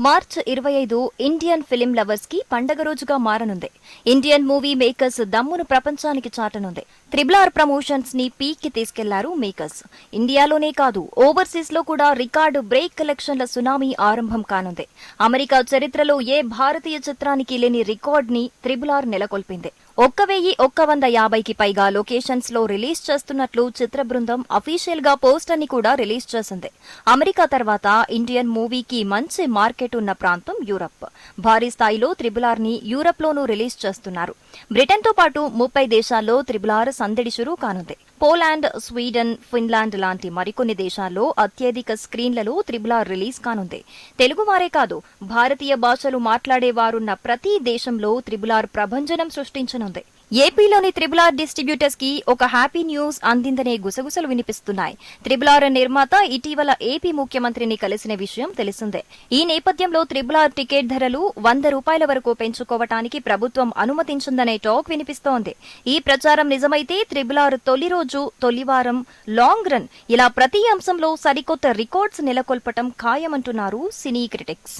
March ఇరవై ఐదు Indian film లవర్స్కి పండగ రోజుగా మారనుంది. ఇండియన్ మూవీ మేకర్స్ దమ్మును ప్రపంచానికి చాటనుంది. త్రిబుల్ ఆర్ ప్రమోషన్స్ని పీక్కి తీసుకెళ్ళారు మేకర్స్. ఇండియాలోనే కాదు ఓవర్సీస్లో కూడా రికార్డు బ్రేక్ కలెక్షన్ల సునామీ ఆరంభం కానుంది. అమెరికా చరిత్రలో ఏ భారతీయ చిత్రానికి లేని రికార్డ్ని త్రిబుల్ ఆర్ నెలకొల్పింది. ఒక్క వెయ్యి ఒక్క వంద యాభైకి పైగా లొకేషన్స్లో రిలీజ్ చేస్తున్నట్లు చిత్ర బృందం అఫీషియల్గా పోస్టర్ని కూడా రిలీజ్ చేసింది. అమెరికా తర్వాత ఇండియన్ మూవీకి మంచి మార్కెట్ ఉన్న ప్రాంతం యూరప్. భారీ స్థాయిలో త్రిబులార్ని యూరప్ లోనూ రిలీజ్ చేస్తున్నారు. బ్రిటన్తో పాటు ముప్పై దేశాల్లో త్రిబులార్ సందడి షురూ కానుంది. పోలాండ్ స్వీడన్ ఫిన్లాండ్ లాంటి మరికొన్ని దేశాల్లో అత్యధిక స్క్రీన్లలో త్రిబులార్ రిలీజ్ కానుంది. తెలుగువారే కాదు భారతీయ భాషలు మాట్లాడేవారున్న ప్రతి దేశంలో త్రిబులార్ ప్రభంజనం సృష్టించనుంది. ఏపీలోని త్రిబుల్ ఆర్ డిస్ట్రిబ్యూటర్స్కి ఒక హ్యాపీ న్యూస్ అందిందనే గుసగుసలు వినిపిస్తున్నాయి. త్రిబుల్ ఆర్ నిర్మాత ఇటీవల ఏపీ ముఖ్యమంత్రిని కలిసిన విషయం తెలిసిందే. ఈ నేపథ్యంలో త్రిబుల్ ఆర్ టికెట్ ధరలు వంద రూపాయల వరకు పెంచుకోవటానికి ప్రభుత్వం అనుమతించిందనే టాక్ వినిపిస్తోంది. ఈ ప్రచారం నిజమైతే త్రిబుల్ ఆర్ తొలి రోజు తొలివారం లాంగ్ రన్ ఇలా ప్రతి అంశంలో సరికొత్త రికార్డ్స్ నెలకొల్పటం ఖాయమంటున్నారు సినీ క్రిటిక్స్.